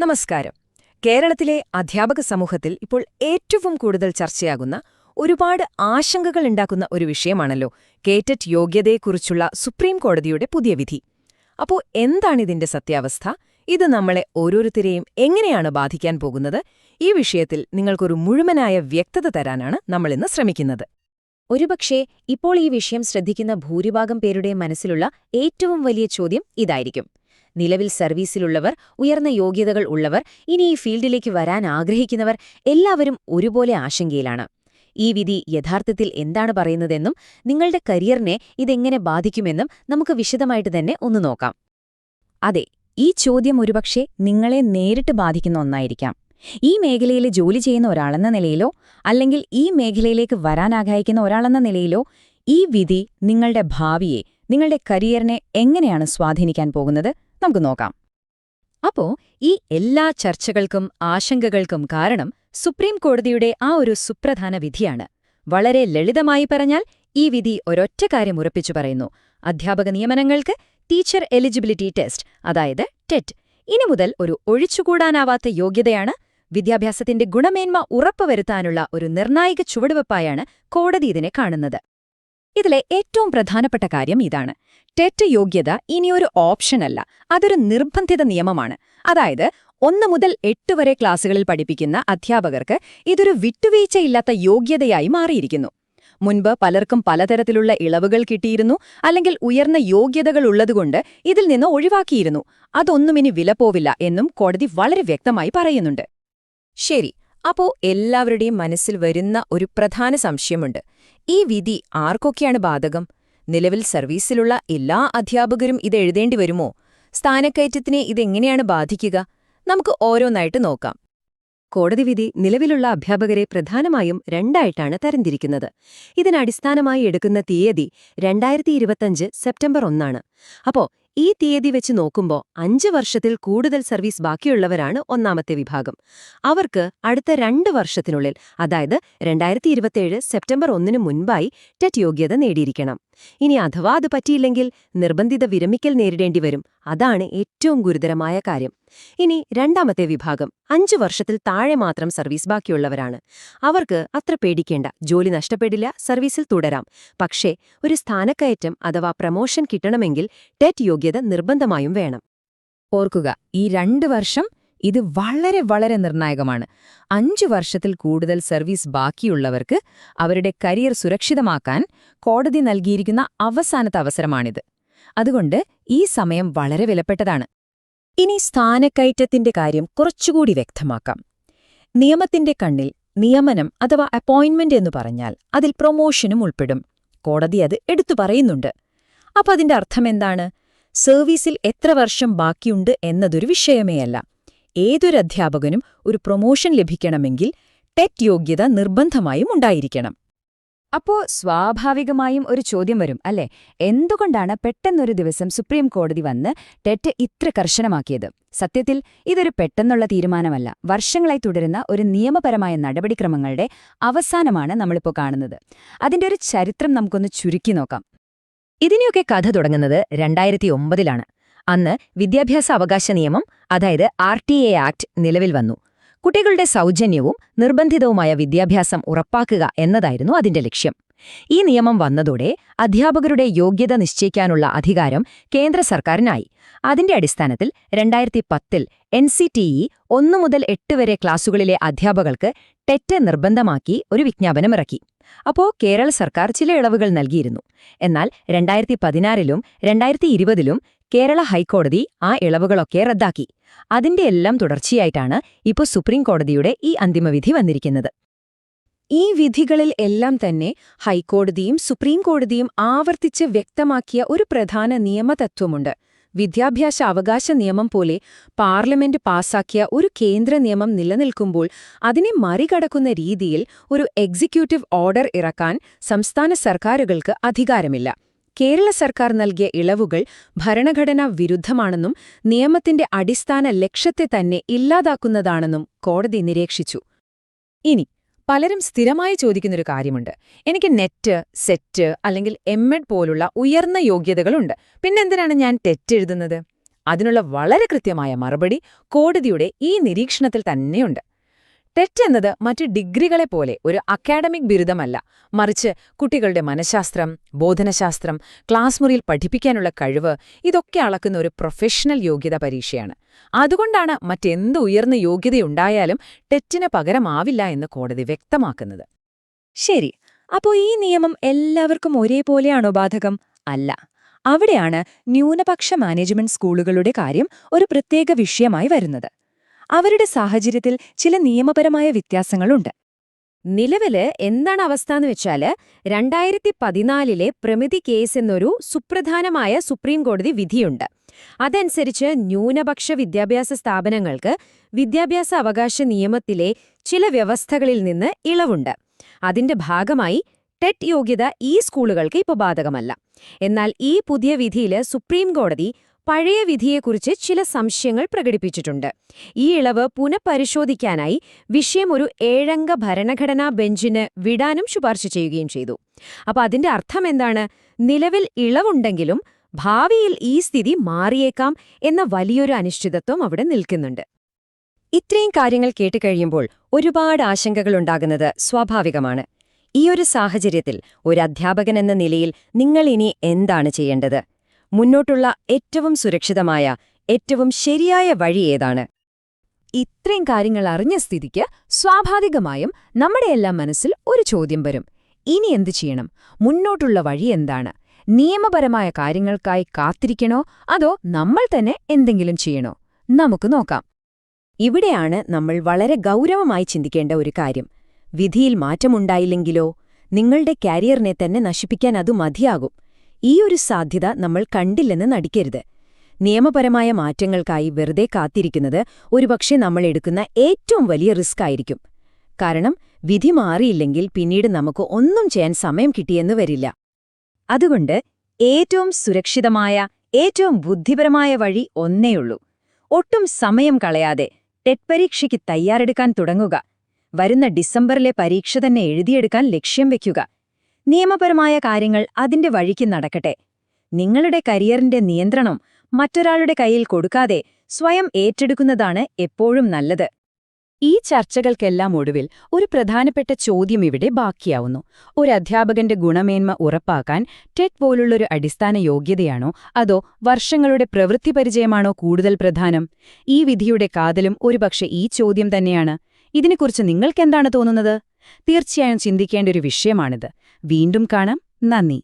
നമസ്കാരം. കേരളത്തിലെ അധ്യാപക സമൂഹത്തിൽ ഇപ്പോൾ ഏറ്റവും കൂടുതൽ ചർച്ചയാകുന്ന ഒരുപാട് ആശങ്കകൾ ഉണ്ടാക്കുന്ന ഒരു വിഷയമാണല്ലോ കേറ്ററ്റ് യോഗ്യതയെക്കുറിച്ചുള്ള സുപ്രീം കോടതിയുടെ പുതിയ വിധി. അപ്പോ എന്താണിതിന്റെ സത്യാവസ്ഥ? ഇത് നമ്മളെ ഓരോരുത്തരെയും എങ്ങനെയാണ് ബാധിക്കാൻ പോകുന്നത്? ഈ വിഷയത്തിൽ നിങ്ങൾക്കൊരു മുഴുവനായ വ്യക്തത തരാനാണ് നമ്മളിന്ന് ശ്രമിക്കുന്നത്. ഒരുപക്ഷേ ഇപ്പോൾ ഈ വിഷയം ശ്രദ്ധിക്കുന്ന ഭൂരിഭാഗം പേരുടെയും മനസ്സിലുള്ള ഏറ്റവും വലിയ ചോദ്യം ഇതായിരിക്കും. നിലവിൽ സർവീസിലുള്ളവർ ഉയർന്ന യോഗ്യതകൾ ഉള്ളവർ ഇനി ഈ ഫീൽഡിലേക്ക് വരാൻ ആഗ്രഹിക്കുന്നവർ എല്ലാവരും ഒരുപോലെ ആശങ്കയിലാണ്. ഈ വിധി യഥാർത്ഥത്തിൽ എന്താണ് പറയുന്നതെന്നും നിങ്ങളുടെ കരിയറിനെ ഇതെങ്ങനെ ബാധിക്കുമെന്നും നമുക്ക് വിശദമായിട്ട് തന്നെ ഒന്ന് നോക്കാം. അതെ ഈ ചോദ്യം ഒരുപക്ഷെ നിങ്ങളെ നേരിട്ട് ബാധിക്കുന്ന ഒന്നായിരിക്കാം. ഈ മേഖലയിൽ ജോലി ചെയ്യുന്ന ഒരാളെന്ന നിലയിലോ അല്ലെങ്കിൽ ഈ മേഖലയിലേക്ക് വരാൻ ആഗ്രഹിക്കുന്ന ഒരാളെന്ന നിലയിലോ ഈ വിധി നിങ്ങളുടെ ഭാവിയെ നിങ്ങളുടെ കരിയറിനെ എങ്ങനെയാണ് സ്വാധീനിക്കാൻ പോകുന്നത്? നമുക്ക് നോക്കാം. അപ്പോ ഈ എല്ലാ ചർച്ചകൾക്കും ആശങ്കകൾക്കും കാരണം സുപ്രീം കോടതിയുടെ ആ ഒരു സുപ്രധാന വിധിയാണ്. വളരെ ലളിതമായി പറഞ്ഞാൽ ഈ വിധി ഒരൊറ്റ കാര്യം ഉറപ്പിച്ചു പറയുന്നു. അധ്യാപക നിയമനങ്ങൾക്ക് ടീച്ചർ എലിജിബിലിറ്റി ടെസ്റ്റ് അതായത് ടെറ്റ് ഇനി മുതൽ ഒരു ഒഴിച്ചുകൂടാനാവാത്ത യോഗ്യതയാണ് വിദ്യാഭ്യാസത്തിന്റെ ഗുണമേന്മ ഉറപ്പുവരുത്താനുള്ള ഒരു നിർണായക ചുവടുവെപ്പായാണ് കോടതി ഇതിനെ കാണുന്നത്. ഇതിലെ ഏറ്റവും പ്രധാനപ്പെട്ട കാര്യം ഇതാണ്. ടെറ്റ് യോഗ്യത ഇനിയൊരു ഓപ്ഷനല്ല അതൊരു നിർബന്ധിത നിയമമാണ്. അതായത് ഒന്ന് മുതൽ എട്ട് വരെ ക്ലാസുകളിൽ പഠിപ്പിക്കുന്ന അധ്യാപകർക്ക് ഇതൊരു വിട്ടുവീഴ്ചയില്ലാത്ത യോഗ്യതയായി മാറിയിരിക്കുന്നു. മുൻപ് പലർക്കും പലതരത്തിലുള്ള ഇളവുകൾ കിട്ടിയിരുന്നു അല്ലെങ്കിൽ ഉയർന്ന യോഗ്യതകൾ ഉള്ളതുകൊണ്ട് ഇതിൽ നിന്ന് ഒഴിവാക്കിയിരുന്നു. അതൊന്നും ഇനി വിലപ്പോവില്ല എന്നും കോടതി വളരെ വ്യക്തമായി പറയുന്നുണ്ട്. ശരി അപ്പോ എല്ലാവരുടെയും മനസ്സിൽ വരുന്ന ഒരു പ്രധാന സംശയമുണ്ട്. ഈ വിധി ആർക്കൊക്കെയാണ് ബാധകം? നിലവിൽ സർവീസിലുള്ള എല്ലാ അധ്യാപകരും ഇത് എഴുതേണ്ടി വരുമോ? സ്ഥാനക്കയറ്റത്തിനെ ഇതെങ്ങനെയാണ് ബാധിക്കുക? നമുക്ക് ഓരോന്നായിട്ട് നോക്കാം. കോടതി വിധി നിലവിലുള്ള അധ്യാപകരെ പ്രധാനമായും രണ്ടായിട്ടാണ് തരംതിരിക്കുന്നത്. ഇതിനടിസ്ഥാനമായി എടുക്കുന്ന തീയതി രണ്ടായിരത്തി ഇരുപത്തഞ്ച് സെപ്റ്റംബർ ഒന്നാണ്. അപ്പോ ഈ തീയതി വെച്ച് നോക്കുമ്പോൾ അഞ്ച് വർഷത്തിൽ കൂടുതൽ സർവീസ് ബാക്കിയുള്ളവരാണ് ഒന്നാമത്തെ വിഭാഗം. അവർക്ക് അടുത്ത രണ്ട് വർഷത്തിനുള്ളിൽ അതായത് രണ്ടായിരത്തി ഇരുപത്തിയേഴ് സെപ്റ്റംബർ ഒന്നിന് മുൻപായി ടെറ്റ് യോഗ്യത നേടിയിരിക്കണം. ഇനി അഥവാ അത് പറ്റിയില്ലെങ്കിൽ നിർബന്ധിത വിരമിക്കൽ നേരിടേണ്ടി വരും. അതാണ് ഏറ്റവും ഗുരുതരമായ കാര്യം. ഇനി രണ്ടാമത്തെ വിഭാഗം അഞ്ചു വർഷത്തിൽ താഴെ മാത്രം സർവീസ് ബാക്കിയുള്ളവരാണ്. അവർക്ക് അത്ര പേടിക്കേണ്ട. ജോലി നഷ്ടപ്പെടില്ല സർവീസിൽ തുടരാം. പക്ഷേ ഒരു സ്ഥാനക്കയറ്റം അഥവാ പ്രമോഷൻ കിട്ടണമെങ്കിൽ ടെറ്റ് യോഗ്യത നിർബന്ധമായും വേണം. ഓർക്കുക ഈ രണ്ട് വർഷം ഇത് വളരെ വളരെ നിർണായകമാണ്. അഞ്ചു വർഷത്തിൽ കൂടുതൽ സർവീസ് ബാക്കിയുള്ളവർക്ക് അവരുടെ കരിയർ സുരക്ഷിതമാക്കാൻ കോടതി നൽകിയിരിക്കുന്ന അവസാനത്തെ അവസരമാണിത്. അതുകൊണ്ട് ഈ സമയം വളരെ വിലപ്പെട്ടതാണ്. ഇനി സ്ഥാനക്കയറ്റത്തിന്റെ കാര്യം കുറച്ചുകൂടി വ്യക്തമാക്കാം. നിയമത്തിന്റെ കണ്ണിൽ നിയമനം അഥവാ അപ്പോയിന്റ്മെന്റ് എന്ന് പറഞ്ഞാൽ അതിൽ പ്രൊമോഷനും ഉൾപ്പെടും. കോടതി അത് എടുത്തു പറയുന്നുണ്ട്. അപ്പൊ അതിന്റെ അർത്ഥമെന്താണ് സർവീസിൽ എത്ര വർഷം ബാക്കിയുണ്ട് എന്നതൊരു വിഷയമേയല്ല ഏതൊരു അധ്യാപകനും ഒരു പ്രൊമോഷൻ ലഭിക്കണമെങ്കിൽ ടെറ്റ് യോഗ്യത നിർബന്ധമായും ഉണ്ടായിരിക്കണം. അപ്പോ സ്വാഭാവികമായും ഒരു ചോദ്യം വരും അല്ലേ? എന്തുകൊണ്ടാണ് പെട്ടെന്നൊരു ദിവസം സുപ്രീം കോടതി വന്ന് ടെറ്റ് ഇത്ര കർശനമാക്കിയത്? സത്യത്തിൽ ഇതൊരു പെട്ടെന്നുള്ള തീരുമാനമല്ല. വർഷങ്ങളായി തുടരുന്ന ഒരു നിയമപരമായ നടപടിക്രമങ്ങളുടെ അവസാനമാണ് നമ്മളിപ്പോൾ കാണുന്നത്. അതിന്റെ ഒരു ചരിത്രം നമുക്കൊന്ന് ചുരുക്കി നോക്കാം. ഇതിനെയൊക്കെ കഥ തുടങ്ങുന്നത് രണ്ടായിരത്തി ഒമ്പതിലാണ് അന്ന് വിദ്യാഭ്യാസ അവകാശ നിയമം അതായത് ആർ ആക്ട് നിലവിൽ വന്നു. കുട്ടികളുടെ സൗജന്യവും നിർബന്ധിതവുമായ വിദ്യാഭ്യാസം ഉറപ്പാക്കുക എന്നതായിരുന്നു അതിന്റെ ലക്ഷ്യം. ഈ നിയമം വന്നതോടെ അധ്യാപകരുടെ യോഗ്യത നിശ്ചയിക്കാനുള്ള അധികാരം കേന്ദ്ര സർക്കാരിനായി. അതിന്റെ അടിസ്ഥാനത്തിൽ രണ്ടായിരത്തി പത്തിൽ എൻ സി ടി ഇ ഒന്നു മുതൽ എട്ട് വരെ ക്ലാസുകളിലെ അധ്യാപകർക്ക് ടെറ്റ് നിർബന്ധമാക്കി ഒരു വിജ്ഞാപനമിറക്കി. അപ്പോ കേരള സർക്കാർ ചില ഇളവുകൾ നൽകിയിരുന്നു. എന്നാൽ രണ്ടായിരത്തി പതിനാറിലും രണ്ടായിരത്തി ഇരുപതിലും കേരള ഹൈക്കോടതി ആ ഇളവുകളൊക്കെ റദ്ദാക്കി. അതിന്റെ എല്ലാം തുടർച്ചയായിട്ടാണ് ഇപ്പോൾ സുപ്രീം കോടതിയുടെ ഈ അന്തിമവിധി വന്നിരിക്കുന്നത്. ഈ വിധികളിൽ എല്ലാം തന്നെ ഹൈക്കോടതിയും സുപ്രീം കോടതിയും ആവർത്തിച്ച് വ്യക്തമാക്കിയ ഒരു പ്രധാന നിയമതത്വമുണ്ട്. വിദ്യാഭ്യാസ അവകാശ നിയമം പോലെ പാർലമെന്റ് പാസാക്കിയ ഒരു കേന്ദ്ര നിയമം നിലനിൽക്കുമ്പോൾ അതിനെ മറികടക്കുന്ന രീതിയിൽ ഒരു എക്സിക്യൂട്ടീവ് ഓർഡർ ഇറക്കാൻ സംസ്ഥാന സർക്കാരുകൾക്ക് അധികാരമില്ല. കേരള സർക്കാർ നൽകിയ ഇളവുകൾ ഭരണഘടനാ വിരുദ്ധമാണെന്നും നിയമത്തിന്റെ അടിസ്ഥാന ലക്ഷ്യത്തെ തന്നെ ഇല്ലാതാക്കുന്നതാണെന്നും കോടതി നിരീക്ഷിച്ചു. ഇനി പലരും സ്ഥിരമായി ചോദിക്കുന്നൊരു കാര്യമുണ്ട്. എനിക്ക് നെറ്റ് സെറ്റ് അല്ലെങ്കിൽ എം എഡ് പോലുള്ള ഉയർന്ന യോഗ്യതകളുണ്ട്. പിന്നെന്തിനാണ് ഞാൻ ടെറ്റ് എഴുതുന്നത്? അതിനുള്ള വളരെ കൃത്യമായ മറുപടി കോടതിയുടെ ഈ നിരീക്ഷണത്തിൽ തന്നെയുണ്ട്. ടെറ്റ് എന്നത് മറ്റ് ഡിഗ്രികളെ പോലെ ഒരു അക്കാഡമിക് ബിരുദമല്ല. മറിച്ച് കുട്ടികളുടെ മനഃശാസ്ത്രം ബോധനശാസ്ത്രം ക്ലാസ് മുറിയിൽ പഠിപ്പിക്കാനുള്ള കഴിവ് ഇതൊക്കെ അളക്കുന്ന ഒരു പ്രൊഫഷണൽ യോഗ്യതാ പരീക്ഷയാണ്. അതുകൊണ്ടാണ് മറ്റെന്ത് ഉയർന്ന യോഗ്യതയുണ്ടായാലും ടെറ്റിന് പകരമാവില്ല എന്ന് കോടതി വ്യക്തമാക്കുന്നത്. ശരി അപ്പോൾ ഈ നിയമം എല്ലാവർക്കും ഒരേപോലെയാണോ ബാധകം? അല്ല. അവിടെയാണ് ന്യൂനപക്ഷ മാനേജ്മെന്റ് സ്കൂളുകളുടെ കാര്യം ഒരു പ്രത്യേക വിഷയമായി വരുന്നത്. അവരുടെ സാഹചര്യത്തിൽ ചില നിയമപരമായ വ്യത്യാസങ്ങളുണ്ട്. നിലവിൽ എന്താണ് അവസ്ഥ എന്ന് വെച്ചാൽ രണ്ടായിരത്തി പതിനാലിലെ പ്രമിതി കേസ് എന്നൊരു സുപ്രധാനമായ സുപ്രീം കോടതി വിധിയുണ്ട്. അതനുസരിച്ച് ന്യൂനപക്ഷ വിദ്യാഭ്യാസ സ്ഥാപനങ്ങൾക്ക് വിദ്യാഭ്യാസ അവകാശ നിയമത്തിലെ ചില വ്യവസ്ഥകളിൽ നിന്ന് ഇളവുണ്ട്. അതിന്റെ ഭാഗമായി ടെറ്റ് യോഗ്യത ഈ സ്കൂളുകൾക്ക് ഇപ്പോൾ ബാധകമല്ല. എന്നാൽ ഈ പുതിയ വിധിയിൽ സുപ്രീം കോടതി പഴയ വിധിയെക്കുറിച്ച് ചില സംശയങ്ങൾ പ്രകടിപ്പിച്ചിട്ടുണ്ട്. ഈ ഇളവ് പുനഃപരിശോധിക്കാനായി വിഷയം ഒരു ഏഴംഗ ഭരണഘടനാ ബെഞ്ചിന് വിടാനും ശുപാർശ ചെയ്യുകയും ചെയ്തു. അപ്പൊ അതിന്റെ അർത്ഥം എന്താണ്? നിലവിൽ ഇളവുണ്ടെങ്കിലും ഭാവിയിൽ ഈ സ്ഥിതി മാറിയേക്കാം എന്ന വലിയൊരു അനിശ്ചിതത്വം അവിടെ നിൽക്കുന്നുണ്ട്. ഇത്രയും കാര്യങ്ങൾ കേട്ടുകഴിയുമ്പോൾ ഒരുപാട് ആശങ്കകളുണ്ടാകുന്നത് സ്വാഭാവികമാണ്. ഈ ഒരു സാഹചര്യത്തിൽ ഒരു അധ്യാപകൻ എന്ന നിലയിൽ നിങ്ങൾ ഇനി എന്താണ് ചെയ്യേണ്ടത്? മുന്നോട്ടുള്ള ഏറ്റവും സുരക്ഷിതമായ ഏറ്റവും ശരിയായ വഴി ഏതാണ്? ഇത്രയും കാര്യങ്ങൾ അറിഞ്ഞ സ്ഥിതിക്ക് സ്വാഭാവികമായും നമ്മുടെയെല്ലാം മനസ്സിൽ ഒരു ചോദ്യം വരും. ഇനി എന്തു ചെയ്യണം? മുന്നോട്ടുള്ള വഴി എന്താണ്? നിയമപരമായ കാര്യങ്ങൾക്കായി കാത്തിരിക്കണോ? അതോ നമ്മൾ തന്നെ എന്തെങ്കിലും ചെയ്യണോ? നമുക്ക് നോക്കാം. ഇവിടെയാണ് നമ്മൾ വളരെ ഗൗരവമായി ചിന്തിക്കേണ്ട ഒരു കാര്യം. വിധിയിൽ മാറ്റമുണ്ടായില്ലെങ്കിലോ? നിങ്ങളുടെ കാരിയറിനെ തന്നെ നശിപ്പിക്കാൻ അത് മതിയാകും. ഈ ഒരു സാധ്യത നമ്മൾ കണ്ടില്ലെന്ന് നടിക്കരുത്. നിയമപരമായ മാറ്റങ്ങൾക്കായി വെറുതെ കാത്തിരിക്കുന്നത് ഒരുപക്ഷെ നമ്മൾ എടുക്കുന്ന ഏറ്റവും വലിയ റിസ്ക് ആയിരിക്കും. കാരണം വിധി മാറിയില്ലെങ്കിൽ പിന്നീട് നമുക്ക് ഒന്നും ചെയ്യാൻ സമയം കിട്ടിയെന്ന് വരില്ല. അതുകൊണ്ട് ഏറ്റവും സുരക്ഷിതമായ ഏറ്റവും ബുദ്ധിപരമായ വഴി ഒന്നേയുള്ളൂ ഒട്ടും സമയം കളയാതെ ടെറ്റ് പരീക്ഷയ്ക്ക് തയ്യാറെടുക്കാൻ തുടങ്ങുക. വരുന്ന ഡിസംബറിലെ പരീക്ഷ തന്നെ എഴുതിയെടുക്കാൻ ലക്ഷ്യം വെക്കുക. നിയമപരമായ കാര്യങ്ങൾ അതിന്റെ വഴിക്ക് നടക്കട്ടെ. നിങ്ങളുടെ കരിയറിന്റെ നിയന്ത്രണം മറ്റൊരാളുടെ കയ്യിൽ കൊടുക്കാതെ സ്വയം ഏറ്റെടുക്കുന്നതാണ് എപ്പോഴും നല്ലത്. ഈ ചർച്ചകൾക്കെല്ലാം ഒടുവിൽ ഒരു പ്രധാനപ്പെട്ട ചോദ്യം ഇവിടെ ബാക്കിയാവുന്നു. ഒരു അധ്യാപകന്റെ ഗുണമേന്മ ഉറപ്പാക്കാൻ ടെറ്റ് പോലുള്ളൊരു അടിസ്ഥാന യോഗ്യതയാണോ? അതോ വർഷങ്ങളുടെ പ്രവൃത്തി പരിചയമാണോ കൂടുതൽ പ്രധാനം? ഈ വിധിയുടെ കാതലും ഒരുപക്ഷെ ഈ ചോദ്യം തന്നെയാണ്. ഇതിനെക്കുറിച്ച് നിങ്ങൾക്കെന്താണ് തോന്നുന്നത്? തീർച്ചയായും ചിന്തിക്കേണ്ട ഒരു വിഷയമാണിത്. വീണ്ടും കാണാം. നന്ദി.